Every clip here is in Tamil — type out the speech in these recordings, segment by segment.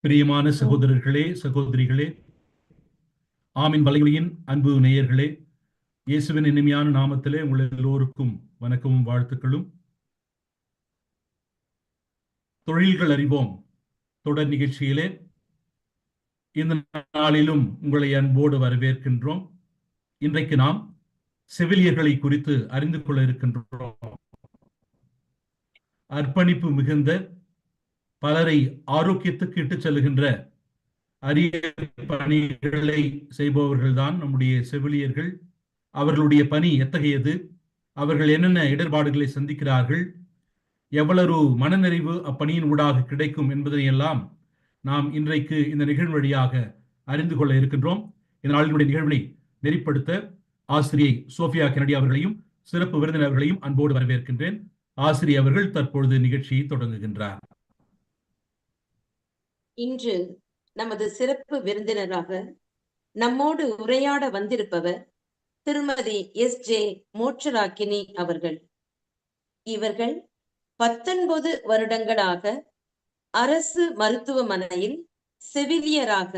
பிரியமான சகோதரர்களே சகோதரிகளே ஆமின் வலைகளின் அன்பு நேயர்களே இயேசுவின் இனிமையான நாமத்திலே உங்கள் எல்லோருக்கும் வணக்கமும் வாழ்த்துக்களும். தொழில்கள் அறிவோம். தொடர் நிகழ்ச்சியிலே இந்த நாளிலும் உங்களை அன்போடு வரவேற்கின்றோம். இன்றைக்கு நாம் செவிலியர்களை குறித்து அறிந்து கொள்ள இருக்கின்றோம். அர்ப்பணிப்பு மிகுந்த பலரை ஆரோக்கியத்துக்கு இட்டு செல்லுகின்ற அரிய பணிகளை செய்பவர்கள்தான் நம்முடைய செவிலியர்கள். அவர்களுடைய பணி எத்தகையது? அவர்கள் என்னென்ன இடர்பாடுகளை சந்திக்கிறார்கள்? எவ்வளவு மனநிறைவு அப்பணியின் ஊடாக கிடைக்கும் என்பதை எல்லாம் நாம் இன்றைக்கு இந்த நிகழ்வு வழியாக அறிந்து கொள்ள இருக்கின்றோம். இந்த நாளினுடைய நிகழ்வினை நெறிப்படுத்த ஆசிரியை சோஃபியா கெனடி அவர்களையும் சிறப்பு விருந்தினர்களையும் அன்போடு வரவேற்கின்றேன். ஆசிரியர் அவர்கள் தற்பொழுது நிகழ்ச்சியை தொடங்குகின்றார். இன்று நமது சிறப்பு விருந்தினராக நம்மோடு உரையாட வந்திருப்பவர் திருமதி எஸ். ஜே. மோட்சராக்கினி அவர்கள். இவர்கள் பத்தொன்பது வருடங்களாக அரசு மருத்துவமனையில் செவிலியராக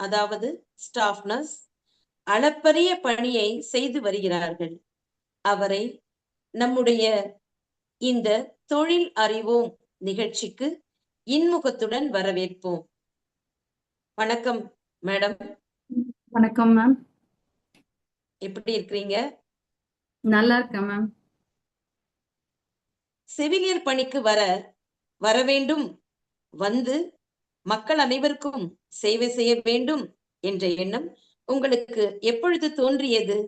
அதாவது ஸ்டாஃப் நர்ஸ் அளப்பரிய பணியை செய்து வருகிறார்கள். அவரை நம்முடைய இந்த தொழில் அறிவோம் நிகழ்ச்சிக்கு இன்முகத்துடன் வரவேற்போம். வணக்கம் மேடம். வணக்கம் மேம். எப்படி இருக்கிறீங்க? நல்லா இருக்கேன் மேம். செவிலியர் பணிக்கு வர வர வேண்டும் வந்து மக்கள் அனைவருக்கும் சேவை செய்ய வேண்டும் என்ற எண்ணம் உங்களுக்கு எப்பொழுது தோன்றியது?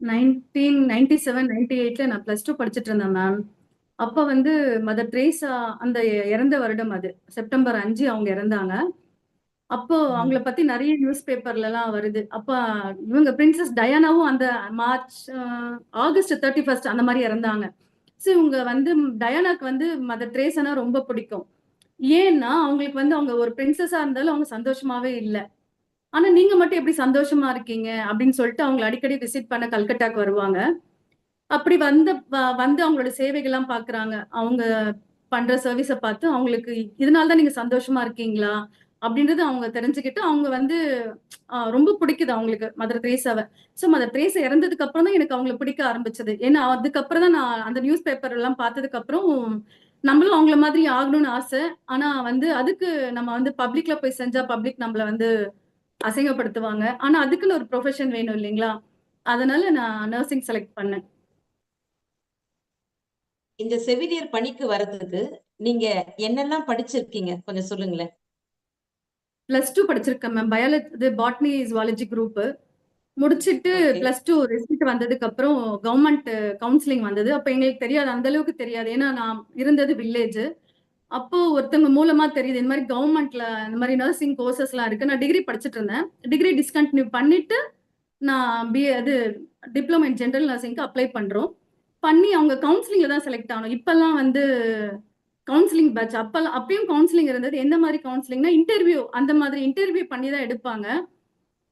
நைன்டீன் நைன்டி செவன் நைன்டி எயிட்ல நான் பிளஸ் டூ படிச்சுட்டு இருந்தேன் மேம். அப்போ வந்து மதர் ட்ரேசா அந்த இறந்த வருடம் அது. செப்டம்பர் அஞ்சு அவங்க இறந்தாங்க. அப்போ அவங்கள பத்தி நிறைய நியூஸ் பேப்பர்ல எல்லாம் வருது. அப்ப இவங்க பிரின்சஸ் டயானாவும் அந்த மார்ச் ஆகஸ்ட் தேர்ட்டி ஃபர்ஸ்ட் அந்த மாதிரி இறந்தாங்க. ஸோ இவங்க வந்து டயானாக்கு வந்து மதர் ட்ரேசானா ரொம்ப பிடிக்கும். ஏன்னா அவங்களுக்கு வந்து அவங்க ஒரு பிரின்சஸா இருந்தாலும் அவங்க சந்தோஷமாவே இல்லை. ஆனா நீங்க மட்டும் எப்படி சந்தோஷமா இருக்கீங்க? அப்படின்னு சொல்லிட்டு அவங்களை அடிக்கடி விசிட் பண்ண கல்கட்டாக்கு வருவாங்க. அப்படி வந்த வந்து அவங்களோட சேவைகள்லாம் பாக்குறாங்க. அவங்க பண்ற சர்வீஸை பார்த்து அவங்களுக்கு இதனால தான் நீங்க சந்தோஷமா இருக்கீங்களா? அப்படின்றது அவங்க தெரிஞ்சுக்கிட்டு அவங்க வந்து ரொம்ப பிடிக்குது அவங்களுக்கு மதர் திரேசாவை. ஸோ மதர் திரேசா இறந்ததுக்கு அப்புறம் தான் எனக்கு அவங்களை பிடிக்க ஆரம்பிச்சது. ஏன்னா அதுக்கப்புறம் தான் நான் அந்த நியூஸ் பேப்பர் எல்லாம் பார்த்ததுக்கு அப்புறம் நம்மளும் அவங்கள மாதிரி ஆகணும்னு ஆசை. ஆனா வந்து அதுக்கு நம்ம வந்து பப்ளிக்ல போய் செஞ்சா பப்ளிக் நம்மள வந்து அசிங்கப்படுத்துவாங்க. ஆனா அதுக்குன்னு ஒரு ப்ரொஃபஷன் வேணும் இல்லைங்களா? அதனால நான் நர்சிங் செலக்ட் பண்ணேன். இந்த செவிலியர் பணிக்கு வர்றதுக்கு நீங்க என்னெல்லாம் படிச்சிருக்கீங்க? கொஞ்சம் சொல்லுங்களேன். பிளஸ் டூ படிச்சிருக்கேன் ma'am biology botany zoology group முடிச்சிட்டு பிளஸ் டூ ரிசல்ட் வந்ததுக்கு அப்புறம் கவர்மெண்ட் கவுன்சிலிங் வந்தது. அப்ப எங்களுக்கு தெரியாது. அந்த அளவுக்கு தெரியாது. ஏன்னா நான் இருந்தது வில்லேஜ் அப்போ ஒருத்தவங்க மூலமா தெரியுது. இந்த மாதிரி கவர்மெண்ட்ல இந்த மாதிரி நர்சிங் கோர்சஸ் எல்லாம் இருக்கு. நான் டிகிரி படிச்சுட்டு இருந்தேன். டிகிரி டிஸ்கண்டினியூ பண்ணிட்டு நான் பி அது டிப்ளமோ இன் ஜென்ரல் நர்சிங்க்கு அப்ளை பண்றோம். பண்ணி அவங்க கவுன்சிலிங்ல தான் செலக்ட் ஆகணும். இப்பெல்லாம் வந்து கவுன்சிலிங் பேட்ச் அப்பெல்லாம் அப்பயும் கவுன்சிலிங் இருந்தது. எந்த மாதிரி கவுன்சிலிங்னா இன்டர்வியூ அந்த மாதிரி இன்டர்வியூ பண்ணி தான் எடுப்பாங்க.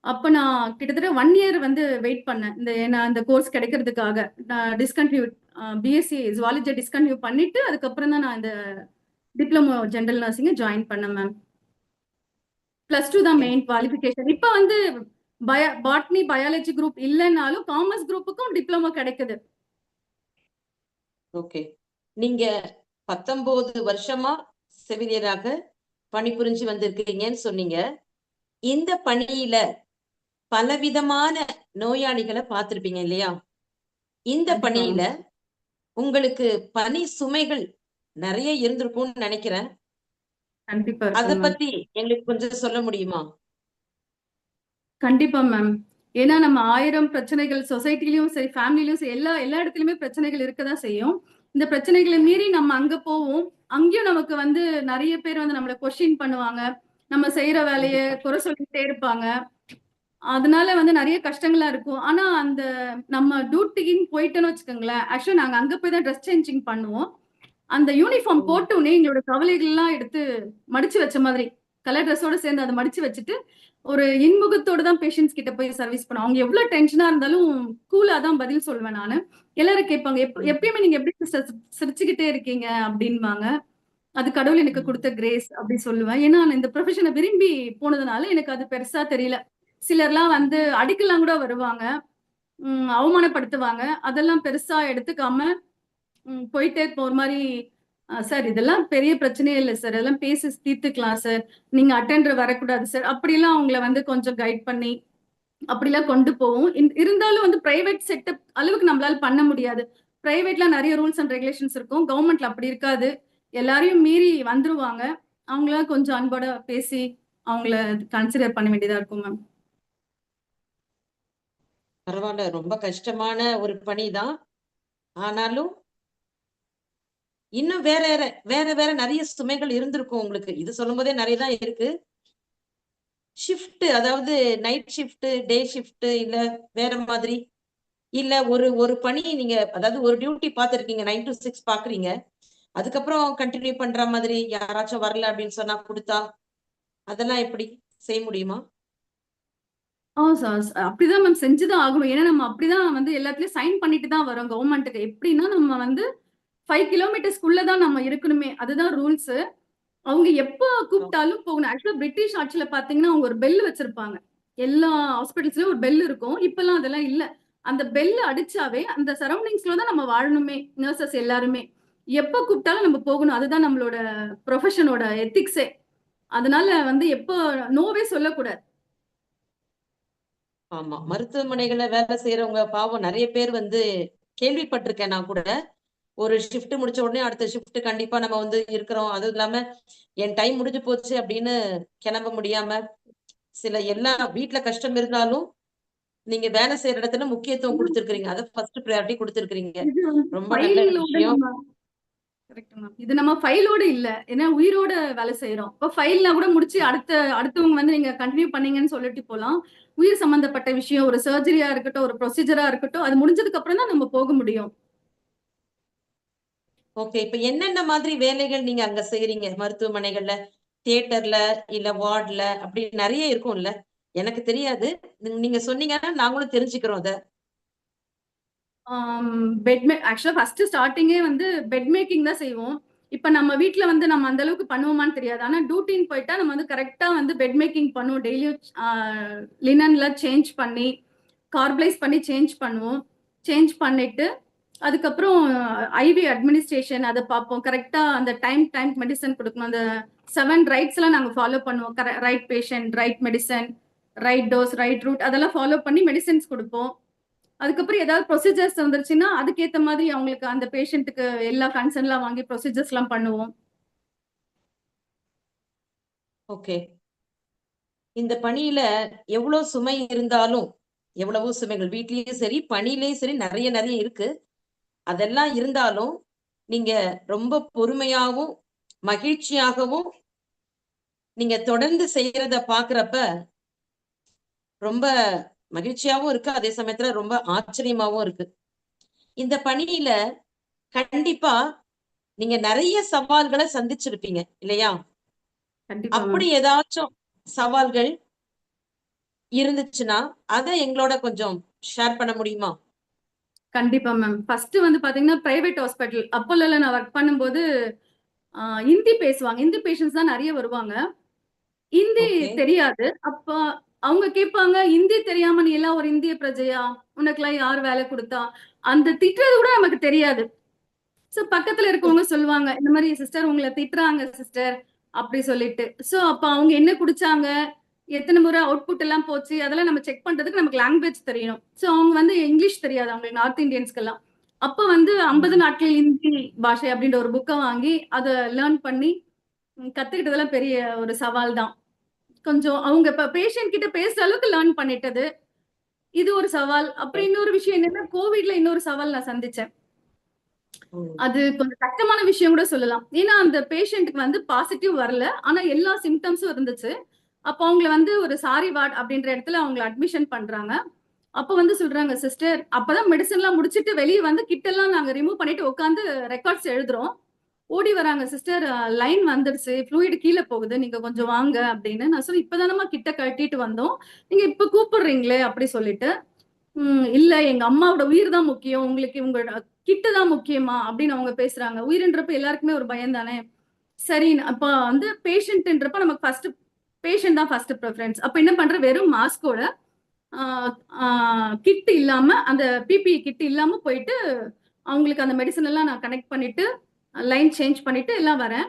அப்போ நான் கிட்டத்தட்ட ஒன் இயர் வந்து வெயிட் பண்ணேன். இந்த நான் இந்த கோர்ஸ் கிடைக்கிறதுக்காக. நான் டிஸ்கண்டினியூ பிஎஸ்சி ஜுவாலஜி டிஸ்கண்டினியூ பண்ணிட்டு அதுக்கப்புறம் தான் நான் இந்த டிப்ளமோ ஜென்ரல் நர்சிங்கை ஜாயின் பண்ணேன் மேம் பிளஸ் டூ தான் மெயின் குவாலிஃபிகேஷன் இப்போ வந்து பயா பாட்னி பயாலஜி குரூப் இல்லைன்னாலும் காமர்ஸ் குரூப்புக்கும் டிப்ளமோ கிடைக்குது. ஓகே நீங்க பத்தொன்பது வருஷமா செவிலியராக பணிபுரிஞ்சு வந்திருக்கீங்கன்னு சொன்னீங்க. இந்த பணியில பலவிதமான நோயாளிகளை பார்த்திருப்பீங்க இல்லையா? இந்த பணியில உங்களுக்கு பணி சுமைகள் நிறைய இருந்திருக்கும்னு நினைக்கிறேன். கண்டிப்பா அத பத்தி எங்களுக்கு கொஞ்சம் சொல்ல முடியுமா? கண்டிப்பா மேம். ஏன்னா நம்ம ஆயிரம் பிரச்சனைகள் சொசைட்டிலயும் சரி ஃபேமிலிலயும் சரி எல்லா எல்லா இடத்துலயுமே பிரச்சனைகள் இருக்கதான் செய்யும். இந்த பிரச்சனைகளை மீறி நம்ம அங்க போவோம். அங்கேயும் நமக்கு வந்து நிறைய பேர் வந்து நம்மள கொஸ்டின் பண்ணுவாங்க. நம்ம செய்யற வேலைய குறை சொல்லிட்டே இருப்பாங்க. அதனால வந்து நிறைய கஷ்டங்களா இருக்கும். ஆனா அந்த நம்ம டியூட்டின்னு போயிட்டோன்னு வச்சுக்கோங்களேன். ஆக்சுவலா நாங்க அங்க போய் தான் ட்ரெஸ் சேஞ்சிங் பண்ணுவோம். அந்த யூனிஃபார்ம் போட்டோன்னே எங்களோட கவலைகள் எல்லாம் எடுத்து மடிச்சு வச்ச மாதிரி கலர் ட்ரெஸ்ஸோட சேர்ந்து அதை மடிச்சு வச்சுட்டு ஒரு இன்முகத்தோட தான் பேஷண்ட்ஸ் கிட்ட போய் சர்வீஸ் பண்ணுவோம் அவங்க எவ்வளவு டென்ஷனா இருந்தாலும் கூலா தான் பதில் சொல்லுவேன் நானு. எல்லாரும் கேட்பாங்க எப்பயுமே நீங்க எப்படி சிரிச்சுக்கிட்டே இருக்கீங்க? அப்படின்பாங்க. அது கடவுள் எனக்கு கொடுத்த கிரேஸ் அப்படி சொல்லுவேன். ஏன்னா நான் இந்த ப்ரொஃபஷனை விரும்பி போனதுனால எனக்கு அது பெருசா தெரியல. சிலர்லாம் வந்து அடிக்கலாம் கூட வருவாங்க. அவமானப்படுத்துவாங்க. அதெல்லாம் பெருசா எடுத்துக்காம போயிட்டே இருப்போம். ஒரு மாதிரி சார் இதெல்லாம் பெரிய பிரச்சனையே இல்லை சார். இதெல்லாம் பேசி தீர்த்துக்கலாம் சார். நீங்க அட்டெண்டர் வரக்கூடாது சார். அப்படிலாம் அவங்கள வந்து கொஞ்சம் கைட் பண்ணி அப்படிலாம் கொண்டு போவோம். இருந்தாலும் வந்து பிரைவேட் செட்டப் அளவுக்கு நம்மளால பண்ண முடியாது. பிரைவேட்ல நிறைய ரூல்ஸ் அண்ட் ரெகுலேஷன்ஸ் இருக்கும். கவர்மெண்ட்ல அப்படி இருக்காது. எல்லாரையும் மீறி வந்துருவாங்க. அவங்களாம் கொஞ்சம் அன்போட பேசி அவங்கள கன்சிடர் பண்ண வேண்டியதா இருக்கும் மேம் பரவாயில்ல. ரொம்ப கஷ்டமான ஒரு பணிதான். ஆனாலும் இன்னும் வேற வேற- வேற வேற நிறைய சுமைகள் இருந்திருக்கும் உங்களுக்கு. இது சொல்லும் போதே நிறைய தான் இருக்கு. ஷிஃப்ட் அதாவது நைட் ஷிஃப்ட் டே ஷிஃப்ட் இல்ல வேற மாதிரி. இல்ல ஒரு ஒரு பணி நீங்க அதாவது ஒரு டியூட்டி பார்த்திருக்கீங்க நைன் டு சிக்ஸ் பாக்குறீங்க அதுக்கப்புறம் கண்டினியூ பண்ற மாதிரி யாராச்சும் வரல அப்படின்னு சொன்னா கொடுத்தா அதெல்லாம் எப்படி? செய்ய முடியுமா? அப்படிதான் மேம் செஞ்சுதான் ஆகணும். ஏன்னா நம்ம அப்படிதான் வந்து எல்லாத்துலயும் சைன் பண்ணிட்டு தான் வரோம் கவர்மெண்ட்டுக்கு எப்படின்னா நம்ம வந்து ஃபைவ் கிலோமீட்டர்ஸ்க்குள்ள தான் நம்ம இருக்கணுமே. அதுதான் ரூல்ஸ் அவங்க எப்போ கூப்பிட்டாலும் போகணும். ஆக்சுவலா பிரிட்டிஷ் ஆட்சியில பாத்தீங்கன்னா அவங்க ஒரு பெல் வச்சிருப்பாங்க. எல்லா ஹாஸ்பிட்டல்ஸ்லயும் ஒரு பெல் இருக்கும். இப்பெல்லாம் அதெல்லாம் இல்ல. அந்த பெல் அடிச்சாவே அந்த சரௌண்டிங்ஸ்ல தான் நம்ம வாழணுமே நர்சஸ் எல்லாருமே. எப்போ கூப்பிட்டாலும் நம்ம போகணும். அதுதான் நம்மளோட ப்ரொஃபஷனோட எத்திக்ஸே அதனால வந்து எப்போ நோவே சொல்லக்கூடாது. ஆமா. மருத்துவமனைகள்ல வேலை செய்யறவங்க பாவம் நிறைய பேர் வந்து கேள்விப்பட்டிருக்கேன் நான் கூட. ஒரு ஷிஃப்ட் முடிச்ச உடனே அடுத்த ஷிஃப்ட் கண்டிப்பா நம்ம வந்து இருக்கிறோம். அதுவும் இல்லாம என் டைம் முடிஞ்சு போச்சு அப்படின்னு கிளம்ப முடியாம சில எல்லா வீட்ல கஷ்டம் இருந்தாலும் நீங்க வேலை செய்யற இடத்துல முக்கியத்துவம் கொடுத்திருக்கீங்க அதை ஃபர்ஸ்ட் ப்ரையாரிட்டி கொடுத்திருக்கீங்க ரொம்ப நல்ல விஷயம். இது நம்ம ஃபைலோட இல்ல. ஏன்னா உயிரோட வேலை செய்யறோம் இப்போ ஃபைல்ல கூட முடிச்சு அடுத்த அடுத்தவங்க வந்து நீங்க கண்டினியூ பண்ணீங்கன்னு சொல்லிட்டு போலாம். உயிர் சம்பந்தப்பட்ட விஷயம் ஒரு சர்ஜரியா இருக்கட்டும் ஒரு ப்ரொசீஜரா இருக்கட்டும் அது முடிஞ்சதுக்கு அப்புறம் தான் நம்ம போக முடியும். ஓகே இப்ப என்னென்ன மாதிரி வேலைகள் நீங்க அங்க செய்யறீங்க மருத்துவமனைகள்ல தியேட்டர்ல இல்ல வார்டுல அப்படி நிறைய இருக்கும்ல. எனக்கு தெரியாது. நீங்க- சொன்னீங்கன்னா நாங்களும் தெரிஞ்சுக்கிறோம் அதை. பெட் மே ஆக்சுவலா ஃபர்ஸ்ட் ஸ்டார்டிங்கே வந்து பெட் மேக்கிங் தான் செய்வோம். இப்ப நம்ம வீட்ல வந்து நம்ம அந்த அளவுக்கு பண்ணுவோமான்னு தெரியாது. ஆனா டியூட்டின்னு போயிட்டா நம்ம வந்து கரெக்டா வந்து பெட் மேக்கிங் பண்ணுவோம். டெய்லியும் லினன்ல சேஞ்ச் பண்ணி கார்பலைஸ் பண்ணி சேஞ்ச் பண்ணுவோம். சேஞ்ச் பண்ணிட்டு அதுக்கப்புறம் ஐவி அட்மினிஸ்ட்ரேஷன் அதை பார்ப்போம் கரெக்டா அந்த டைம் டைம் மெடிசன் கொடுக்கணும். அந்த செவன் ரைட்ஸ் எல்லாம் நாங்க ஃபாலோ பண்ணுவோம். Right patient right medicine right dose right route அதெல்லாம் ஃபாலோ பண்ணி மெடிசன்ஸ் கொடுப்போம். அதுக்கப்புறம் ஏதாவது ப்ரொசீஜர்ஸ் வந்துருச்சுன்னா அதுக்கேத்த மாதிரி அவங்களுக்கு அந்த பேஷண்ட்டுக்கு எல்லா கன்சர்ன்லாம் வாங்கி ப்ரொசீஜர்ஸ் எல்லாம் பண்ணுவோம். ஓகே இந்த பணியில எவ்வளவு சுமை இருந்தாலும் எவ்வளவோ சுமைகள் வீட்லயும் சரி பணியிலயும் சரி நிறைய நிறைய இருக்கு. அதெல்லாம் இருந்தாலும் நீங்க ரொம்ப பொறுமையாவும் மகிழ்ச்சியாகவும் நீங்க தொடர்ந்து செய்யறத பாக்குறப்ப ரொம்ப மகிழ்ச்சியாவும் இருக்கு. அதே சமயத்துல ரொம்ப ஆச்சரியமாவும் இருக்கு. இந்த பணியில கண்டிப்பா நீங்க நிறைய சவால்களை சந்திச்சிருப்பீங்க இல்லையா. அப்படி ஏதாச்சும் சவால்கள் இருந்துச்சுன்னா அதை எங்களோட கொஞ்சம் ஷேர் பண்ண முடியுமா? கண்டிப்பா மேம் ஃபர்ஸ்ட் வந்து பாத்தீங்கன்னா பிரைவேட் ஹாஸ்பிட்டல் அப்போலோல நான் ஒர்க் பண்ணும்போது ஹிந்தி பேசுவாங்க. ஹிந்தி பேஷண்ட்ஸ் தான் நிறைய வருவாங்க. ஹிந்தி Okay. தெரியாது. அப்ப அவங்க கேட்பாங்க ஹிந்தி தெரியாம நீ எல்லாம் ஒரு இந்திய பிரஜையா? உனக்கெல்லாம் யார் வேலை கொடுத்தா? அந்த திட்டுறது கூட நமக்கு தெரியாது. சோ பக்கத்துல இருக்கவங்க சொல்லுவாங்க இந்த மாதிரி சிஸ்டர் உங்களை திட்டுறாங்க சிஸ்டர் அப்படி சொல்லிட்டு. சோ அப்ப அவங்க என்ன குடிச்சாங்க? எத்தனை முறை அவுட்புட் எல்லாம் போச்சு அதெல்லாம் நம்ம செக் பண்றதுக்கு நமக்கு லாங்குவேஜ் தெரியணும். சோ அவங்க வந்து இங்கிலீஷ் தெரியாது அவங்களுக்கு நார்த் இந்தியன்ஸ்க்கெல்லாம் அப்ப வந்து ஐம்பது நாட்கள் இந்தி பாஷை அப்படின்ற ஒரு புக்கை வாங்கி அதை லேர்ன் பண்ணி கத்துக்கிட்டதெல்லாம் பெரிய ஒரு சவால் தான். கொஞ்சம் அவங்க இப்ப பேஷண்ட் கிட்ட பேசுற அளவுக்கு லேர்ன் பண்ணிட்டது இது ஒரு சவால். அப்புறம் இன்னொரு விஷயம் என்னன்னா கோவிட்ல இன்னொரு சவால் நான் சந்திச்சேன். அது கொஞ்சம் கஷ்டமான விஷயம் கூட சொல்லலாம். ஏன்னா அந்த பேஷண்ட்டுக்கு வந்து பாசிட்டிவ் வரல ஆனா எல்லா சிம்டம்ஸும் இருந்துச்சு. அப்போ அவங்கள வந்து ஒரு சாரி வார்ட் அப்படின்ற இடத்துல அவங்கள அட்மிஷன் பண்றாங்க. அப்போ வந்து சொல்றாங்க சிஸ்டர் அப்பதான் மெடிசன்லாம் முடிச்சுட்டு வெளியே வந்து கிட்டெல்லாம் நாங்க ரிமூவ் பண்ணிட்டு உட்காந்து ரெக்கார்ட்ஸ் எழுதுறோம். ஓடி வராங்க சிஸ்டர் லைன் வந்துடுச்சு ஃப்ளூயிட் கீழே போகுது. நீங்க கொஞ்சம் வாங்க அப்படின்னு. நான் சொல்லி இப்பதானமா கிட்ட கட்டிட்டு வந்தோம். நீங்க இப்ப கூப்பிடுறீங்களே அப்படி சொல்லிட்டு. உம் இல்ல. எங்க அம்மாவோட உயிர் தான் முக்கியம். உங்களுக்கு உங்களோட கிட்ட தான் முக்கியமா? அப்படின்னு அவங்க பேசுறாங்க. உயிரின்றப்ப எல்லாருக்குமே ஒரு பயம் தானே? சரி அப்ப வந்து பேஷண்ட்ன்றப்ப நமக்கு ஃபர்ஸ்ட் பேஷண்ட் தான் ஃபர்ஸ்ட் ப்ரிஃபரன்ஸ் அப்ப என்ன பண்ற? வெறும் மாஸ்கோட கிட் இல்லாம அந்த பிபி கிட் இல்லாம போயிட்டு அவங்களுக்கு அந்த மெடிசன் எல்லாம் நான் கனெக்ட் பண்ணிட்டு லைன் சேஞ்ச் பண்ணிட்டு எல்லாம் வரேன்.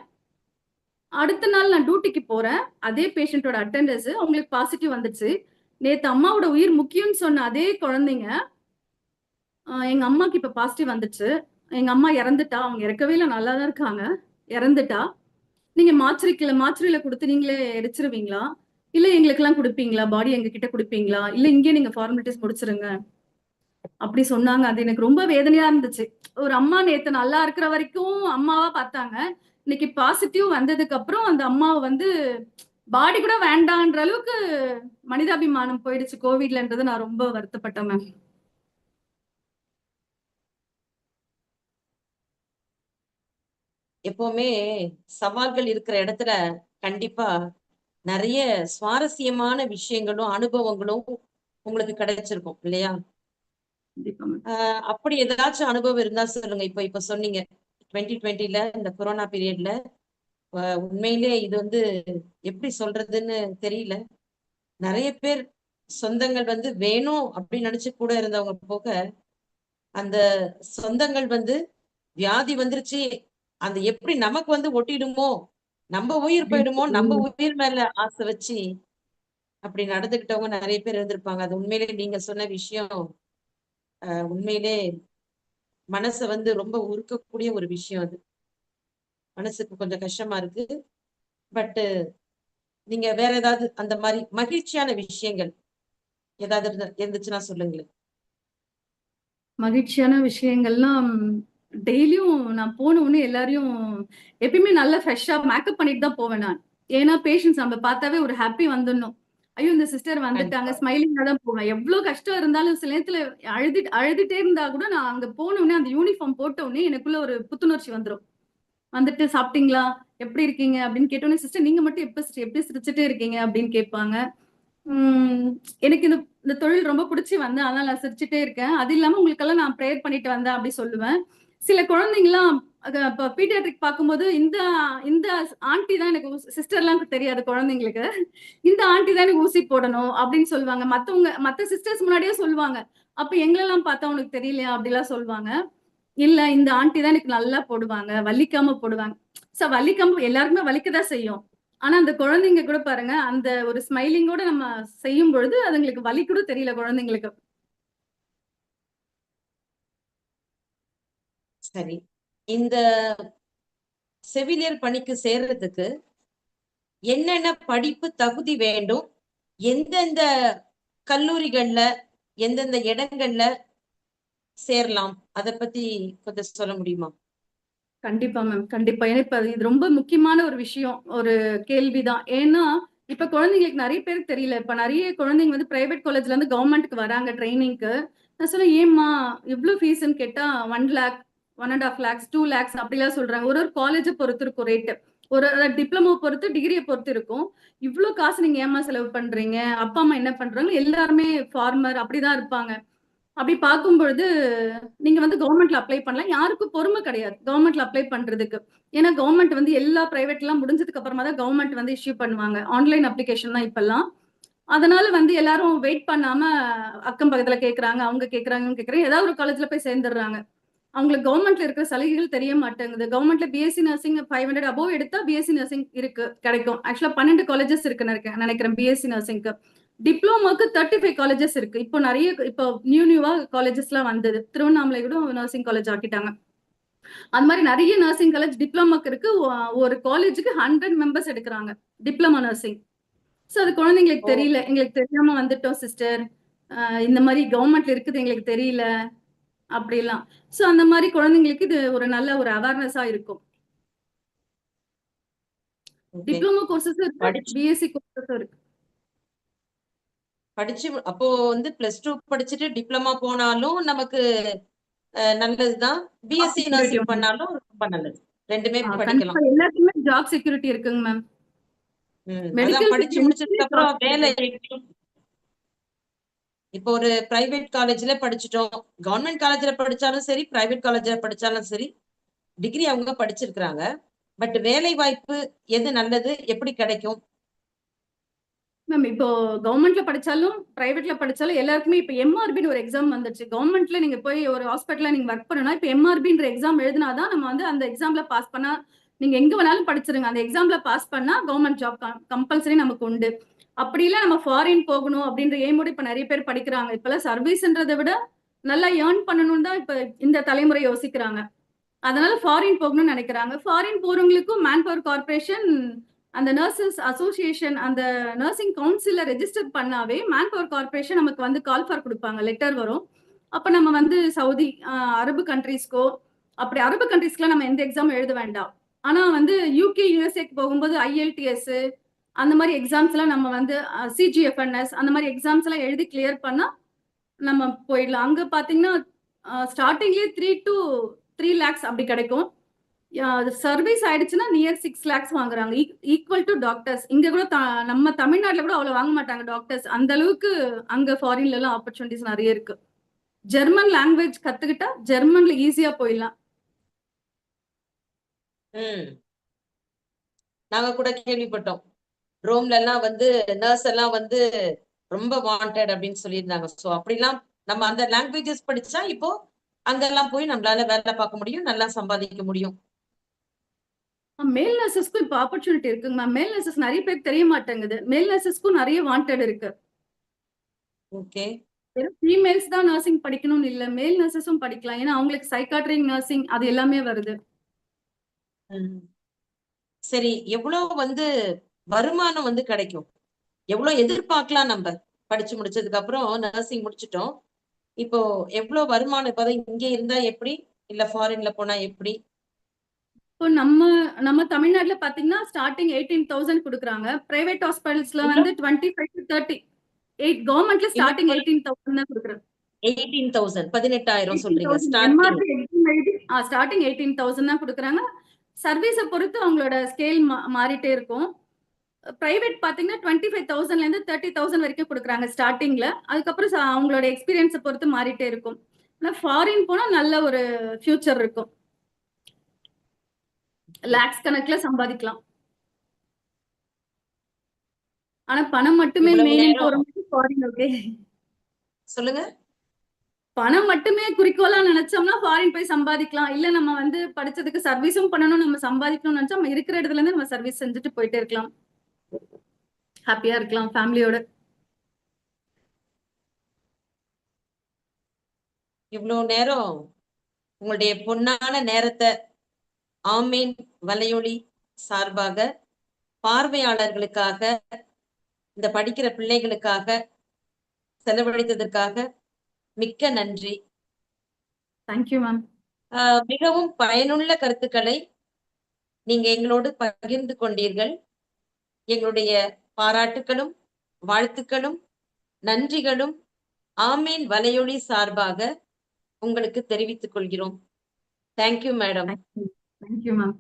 அடுத்த நாள் நான் டியூட்டிக்கு போறேன். அதே பேஷண்ட்டோட அட்டண்டன்ஸ் அவங்களுக்கு பாசிட்டிவ் வந்துச்சு. நேத்து அம்மாவோட உயிர் முக்கியம்னு சொன்ன அதே குழந்தைங்க எங்க அம்மாக்கு இப்ப பாசிட்டிவ் வந்துச்சு. எங்க அம்மா இறந்துட்டா. அவங்க இறக்கவே இல்லை. நல்லா தான் இருக்காங்க. இறந்துட்டா. நீங்க மாச்சரிக்கல மாச்சரியில கொடுத்து நீங்களே எரிச்சிருவீங்களா இல்ல எங்களுக்கெல்லாம் கொடுப்பீங்களா? பாடி எங்க கிட்ட கொடுப்பீங்களா? இல்ல இங்கே நீங்க ஃபார்மாலிட்டிஸ் முடிச்சிருங்க. அப்படி சொன்னாங்க. அது எனக்கு ரொம்ப வேதனையா இருந்துச்சு. ஒரு அம்மா நேத்து நல்லா இருக்கிற வரைக்கும் அம்மாவா பார்த்தாங்க. இன்னைக்கு பாசிட்டிவ் வந்ததுக்கு அப்புறம் அந்த அம்மாவை வந்து பாடி கூட வேண்டான்ற அளவுக்கு மனிதாபிமானம் போயிடுச்சு. கோவிட்லன்றது நான் ரொம்ப வருத்தப்பட்டேன் மேம். எப்பவுமே சவால்கள் இருக்கிற இடத்துல கண்டிப்பா நிறைய சுவாரஸ்யமான விஷயங்களும் அனுபவங்களும் உங்களுக்கு கிடைச்சிருக்கும் இல்லையா? அப்படி ஏதாச்சும் அனுபவம் இருந்தா சொல்லுங்க. இப்ப இப்ப சொன்னீங்க டுவெண்ட்டி டுவெண்ட்டில இந்த கொரோனா பீரியட்ல உண்மையிலே இது வந்து எப்படி சொல்றதுன்னு தெரியல. நிறைய பேர் சொந்தங்கள் வந்து வேணும் அப்படின்னு நினைச்சு கூட இருந்தவங்க போக அந்த சொந்தங்கள் வந்து வியாதி வந்துருச்சு அந்த எப்படி நமக்கு வந்து ஒட்டிடுமோ? நம்ம உயிர் போயிடுமோ? நம்ம உயிர் மேல ஆசை வச்சு அப்படி நடந்துகிட்டவங்க நிறைய பேர் இருந்திருப்பாங்க. அது உண்மையிலே நீங்க சொன்ன விஷயம். உண்மையிலே மனசை வந்து ரொம்ப உருக்கக்கூடிய ஒரு விஷயம் அது. மனசுக்கு கொஞ்சம் கஷ்டமா இருக்கு. பட் நீங்க வேற ஏதாவது அந்த மாதிரி மகிழ்ச்சியான விஷயங்கள் ஏதாவது இருந்தா- இருந்துச்சுன்னா சொல்லுங்களேன். மகிழ்ச்சியான விஷயங்கள்லாம் டெய்லியும் நான் போன உடனே எல்லாரையும் எப்பயுமே நல்லா ஃப்ரெஷ்ஷா மேக்கப் பண்ணிட்டு தான் போவேன் நான். ஏன்னா பேஷண்ட்ஸ் நம்ம பார்த்தாவே ஒரு ஹாப்பி வந்துடணும். ஐயோ இந்த சிஸ்டர் வந்துட்டாங்க ஸ்மைலிங்கா தான் போவேன். எவ்வளவு கஷ்டம் இருந்தாலும் சில நேரத்துல அழுது அழுதுட்டே இருந்தா கூட நான் அங்க போன உடனே அந்த யூனிஃபார்ம் போட்ட உடனே எனக்குள்ள ஒரு புத்துணர்ச்சி வந்துரும். வந்துட்டு சாப்பிட்டீங்களா? எப்படி இருக்கீங்க? அப்படின்னு கேட்டோன்னே சிஸ்டர் நீங்க மட்டும் எப்ப எப்படி சிரிச்சுட்டே இருக்கீங்க? அப்படின்னு கேட்பாங்க. உம் எனக்கு இந்த இந்த தொழில் ரொம்ப பிடிச்சி வந்தேன். அதனால நான் சிரிச்சுட்டே இருக்கேன். அது இல்லாம உங்களுக்கெல்லாம் நான் ப்ரேயர் பண்ணிட்டு வந்தேன் அப்படி சொல்லுவேன். சில குழந்தைங்கலாம் இப்போ பீடியாட்ரிக் பார்க்கும்போது இந்த இந்த ஆண்டி தான் எனக்கு சிஸ்டர்லாம் தெரியாது குழந்தைங்களுக்கு. இந்த ஆண்டி தான் எனக்கு ஊசி போடணும் அப்படின்னு சொல்லுவாங்க. மத்தவங்க மத்த சிஸ்டர்ஸ் முன்னாடியே சொல்லுவாங்க. அப்ப எங்களெல்லாம் பார்த்தா உனக்கு தெரியலையா? அப்படிலாம் சொல்லுவாங்க. இல்ல இந்த ஆண்டி தான் எனக்கு நல்லா போடுவாங்க. வலிக்காம போடுவாங்க. சோ வலிக்காம எல்லாருக்குமே வலிக்கதான் செய்யும். ஆனா அந்த குழந்தைங்க கூட பாருங்க அந்த ஒரு ஸ்மைலிங்கோட நம்ம செய்யும் பொழுது அதுங்களுக்கு வலி கூட தெரியல குழந்தைங்களுக்கு. சரி. இந்த செவிலியர் பணிக்கு சேர்றதுக்கு என்னென்ன படிப்பு தகுதி வேண்டும் எந்தெந்த கல்லூரிகள்ல எந்தெந்த இடங்கள்ல சேரலாம்? அத பத்தி கொஞ்சம் சொல்ல முடியுமா? கண்டிப்பா மேம் கண்டிப்பா. ஏன்னா இப்ப இது ரொம்ப முக்கியமான ஒரு விஷயம் ஒரு கேள்விதான். ஏன்னா இப்ப குழந்தைங்களுக்கு நிறைய பேருக்கு தெரியல. இப்ப நிறைய குழந்தைங்க வந்து பிரைவேட் காலேஜ்ல இருந்து கவர்மெண்ட்டுக்கு வராங்க ட்ரைனிங்க்கு நான் சொல்ல ஏம்மா இவ்வளவு ஃபீஸ்ன்னு கேட்டா one lakh one and half lakhs two lakhs அப்படிலாம் சொல்றாங்க. ஒரு ஒரு காலேஜை பொறுத்து இருக்கும் ரேட்டு ஒரு டிப்ளமோ பொறுத்து டிகிரியை பொறுத்து இருக்கும். இவ்வளோ காசு நீங்க ஏமா செலவு பண்றீங்க? அப்பா அம்மா என்ன பண்றாங்க? எல்லாருமே ஃபார்மர் அப்படிதான் இருப்பாங்க. அப்படி பார்க்கும் பொழுது நீங்க வந்து கவர்மெண்ட்ல அப்ளை பண்ணலாம். யாருக்கும் பொறுமை கிடையாது கவர்மெண்ட்ல அப்ளை பண்றதுக்கு. ஏன்னா கவர்மெண்ட் வந்து எல்லா பிரைவேட் எல்லாம் முடிஞ்சதுக்கு அப்புறமா தான் கவர்மெண்ட் வந்து இஷ்யூ பண்ணுவாங்க. ஆன்லைன் அப்ளிகேஷன் தான் இப்பெல்லாம். அதனால வந்து எல்லாரும் வெயிட் பண்ணாம அக்கம் பக்கத்துல கேக்குறாங்க அவங்க கேக்குறாங்க கேக்குறாங்க. ஏதாவது ஒரு காலேஜ்ல போய் சேர்ந்துடுறாங்க. அவங்களுக்கு கவர்மெண்ட்ல இருக்கிற சலுகைகள் தெரிய மாட்டேங்குது கவர்மெண்ட்ல BSc nursing five hundred above எடுத்தா பிஎஸ்சி நர்சிங் இருக்கு கிடைக்கும். ஆக்சுவலா பன்னெண்டு காலேஜஸ் இருக்கு நினைக்கிறேன் பிஎஸ்சி நர்சிங்க்கு டிப்ளமோக்கு தேர்ட்டி ஃபைவ் காலேஜஸ் இருக்கு. இப்போ நிறைய இப்போ நியூ நியூவா காலேஜஸ்லாம் வந்தது. திருவண்ணாமலை கூட நர்சிங் காலேஜ் ஆக்கிட்டாங்க. அந்த மாதிரி நிறைய நர்சிங் காலேஜ் டிப்ளமோக்கு இருக்கு. ஒரு காலேஜுக்கு ஹண்ட்ரட் மெம்பர்ஸ் எடுக்கிறாங்க டிப்ளமோ நர்சிங் ஸோ அது குழந்தைங்களுக்கு. தெரியல. எங்களுக்கு தெரியாம வந்துட்டோம் சிஸ்டர் இந்த மாதிரி கவர்மெண்ட்ல இருக்குது எங்களுக்கு தெரியல. அப்படிலாம். ஸோ அந்த மாதிரி குழந்தைங்களுக்கு இது ஒரு நல்ல ஒரு அவேர்னஸா இருக்கும். டிப்ளமோ கோர்சஸ் இருக்கு. பிஎஸ்சி கோர்சஸும் இருக்கு. படிச்சு அப்போ வந்து பிளஸ் டூ படிச்சுட்டு டிப்ளமா போனாலும் நமக்கு நல்லதுதான். BSc nursing. பண்ணாலும் ரொம்ப நல்லது. ரெண்டுமே படிக்கலாம். எல்லாத்துக்குமே ஜாப் செக்யூரிட்டி இருக்குங்க மேம் படிச்சு முடிச்சதுக்கு அப்புறம் வேலை? இப்போ ஒரு பிரைவேட் காலேஜ்ல படிச்சுட்டோம். கவர்மெண்ட் காலேஜ்ல படிச்சாலும் சரி பிரைவேட் காலேஜ்ல படிச்சாலும் சரி டிகிரி அவங்க படிச்சிருக்கிறாங்க. பட் வேலை வாய்ப்பு எது நல்லது? எப்படி கிடைக்கும்? மேம் இப்போ கவர்மெண்ட்ல படிச்சாலும் பிரைவேட்ல படிச்சாலும் எல்லாருக்குமே இப்போ எம்ஆர்பின்னு ஒரு எக்ஸாம் வந்துச்சு கவர்மெண்ட்ல நீங்க போய் ஒரு ஹாஸ்பிட்டல்ல நீங்க ஒர்க் பண்ணனா இப்போ எம்ஆர்பின்ற எக்ஸாம் எழுதினாதான் நம்ம வந்து அந்த எக்ஸாம்ல பாஸ் பண்ணா நீங்க எங்க வேணாலும் படிச்சிருங்க. அந்த எக்ஸாம்ல பாஸ் பண்ணா கவர்மெண்ட் ஜாப் கம்பல்சரி நமக்கு உண்டு. அப்படி இல்ல நம்ம ஃபாரின் போகணும் அப்படின்ற எய்மோட இப்ப நிறைய பேர் படிக்கிறாங்க. இப்பெல்லாம் சர்வீஸ்ன்றதை விட நல்லா ஏர்ன் பண்ணணும்னு தான் இப்ப இந்த தலைமுறை யோசிக்கிறாங்க. அதனால ஃபாரின் போகணும்னு நினைக்கிறாங்க. ஃபாரின் போறவங்களுக்கும் மேன் பவர் கார்பரேஷன் அந்த நர்சஸ் அசோசியேஷன் அந்த நர்சிங் கவுன்சில ரெஜிஸ்டர் பண்ணாவே மேன் பவர் கார்பரேஷன் நமக்கு வந்து கால் ஃபார் கொடுப்பாங்க. லெட்டர் வரும். அப்ப நம்ம வந்து சவுதி அரபு கண்ட்ரீஸ்க்கோ அப்படி அரபு கண்ட்ரீஸ்க்குலாம் நம்ம எந்த எக்ஸாம் எழுத வேண்டாம். ஆனா வந்து யூகே யூஎஸ்ஏக்கு போகும்போது ஐஎல்டிஎஸ் அந்த மாதிரி எக்ஸாம்ஸ் எல்லாம் நம்ம வந்து சிஜிஎஃப்என்எஸ் அந்த மாதிரி எக்ஸாம்ஸ் எல்லாம் எழுதி கிளியர் பண்ணா நம்ம போயிடலாம். அங்க பாத்தீங்கன்னா ஸ்டார்டிங்லயே த்ரீ டு த்ரீ லேக்ஸ் அப்படி கிடைக்கும். சர்வீஸ் ஆயிடுச்சுன்னா நியர் சிக்ஸ் லேக்ஸ் வாங்குறாங்க. ஈக்குவல் டு டாக்டர்ஸ் இங்க கூட நம்ம தமிழ்நாட்டுல கூட அவ்வளவு வாங்க மாட்டாங்க டாக்டர்ஸ் அந்த அளவுக்கு அங்க ஃபாரின்ல எல்லாம் ஆப்பர்ச்சுனிட்டிஸ் நிறைய இருக்கு. ஜெர்மன் லாங்குவேஜ் கத்துக்கிட்டா ஜெர்மன்ல ஈஸியா போயிடலாம். நாங்க கூட கேள்விப்பட்டோம். ரோம்ல எல்லாம் வந்து நர்ஸ் எல்லாம் வந்து ரொம்ப வாண்டட் அப்படின்னு சொல்லியிருந்தாங்க. சோ அப்படிலாம் நம்ம அந்த லாங்குவேஜஸ் படிச்சா இப்போ அங்கெல்லாம் போய் நம்மளால வேலை பார்க்க முடியும் நல்லா சம்பாதிக்க முடியும். மேல் நர்சஸ்க்கும் இப்போ ஆப்பர்ச்சுனிட்டி இருக்குங்க மேம் மேல் நர்சஸ் நிறைய பேருக்கு தெரிய மாட்டேங்குது. மேல் நர்சஸ்க்கும் நிறைய வாண்டட் இருக்கு. ஓகே வெறும் ஃபீமேல்ஸ் தான் நர்சிங் படிக்கணும்னு இல்ல. மேல் நர்சஸும் படிக்கலாம். ஏன்னா அவங்களுக்கு சைக்காட்ரிக் நர்சிங் அது எல்லாமே வருது. சரி எவ்வளவு வந்து வருமானம் வந்து கிடைக்கும். எவ்வளவு எதிர்பார்க்கலாம் நம்ம? படிச்சு முடிச்சதுக்கு அப்புறம் நர்சிங் முடிச்சிட்டோம். இப்போ எவ்வளவு வருமானம்? இப்பதான் இங்க இருந்தா எப்படி? இல்ல ஃபாரின்ல போனா எப்படி? இப்போ நம்ம நம்ம தமிழ்நாட்டுல பாத்தீங்கன்னா ஸ்டார்டிங் எயிட்டீன் தௌசண்ட் கொடுக்குறாங்க. பிரைவேட் ஹாஸ்பிட்டல்ஸ்ல வந்து twenty five to thirty eight கவர்மெண்ட்ல ஸ்டார்டிங் எயிட்டீன் தௌசண்ட் தான் கொடுக்குறாங்க. எயிட்டீன் தௌசண்ட் பதினெட்டாயிரம் சொல்றீங்க ஸ்டார்டிங் எயிட்டீன் தௌசண்ட் தான் கொடுக்குறாங்க. சர்வீஸை பொறுத்து அவங்களோட ஸ்கேல் மாறிட்டே இருக்கும். பிரைவேட் பாத்தீங்கன்னா டுவெண்ட்டி ஃபைவ் தௌசண்ட்ல இருந்து தேர்ட்டி தௌசண்ட் வரைக்கும் கொடுக்குறாங்க ஸ்டார்டிங்ல அதுக்கப்புறம் அவங்களோட எக்ஸ்பீரியன்ஸை பொறுத்து மாறிட்டே இருக்கும். ஆனால் ஃபாரின் போனா நல்ல ஒரு ஃபியூச்சர் இருக்கும். லேக்ஸ் கணக்குல சம்பாதிக்கலாம். ஆனா பணம் மட்டுமே மெயின் ஃபாரின் ஓகே சொல்லுங்க. பணம் மட்டுமே குறிக்கோளா நினைச்சோம்னா ஃபாரின் போய் சம்பாதிக்கலாம். இல்ல நம்ம வந்து படிச்சதுக்கு சர்வீஸும் பண்ணணும் நம்ம சம்பாதிக்கணும்னு நினைச்சா நம்ம இருக்கிற இடத்துல இருந்து நம்ம சர்வீஸ் செஞ்சுட்டு போயிட்டே இருக்கலாம். ஹாப்பியா இருக்கலாம் ஃபேமிலியோட இவ்வளவு நேரம் உங்களுடைய பொன்னான நேரத்தை ஆமீன் வலையொலி சார்பாக பார்வையாளர்களுக்காக இந்த படிக்கிற பிள்ளைகளுக்காக செலவழித்ததற்காக மிக்க நன்றி. தேங்க்யூ மேம் மிகவும் பயனுள்ள கருத்துக்களை நீங்க எங்களோடு பகிர்ந்து கொண்டீர்கள். எங்களுடைய பாராட்டுகளும் வாழ்த்துக்களும் நன்றிகளும் ஆமீன் வலையொலி சார்பாக உங்களுக்கு தெரிவித்துக் கொள்கிறோம். Thank you madam thank you ma'am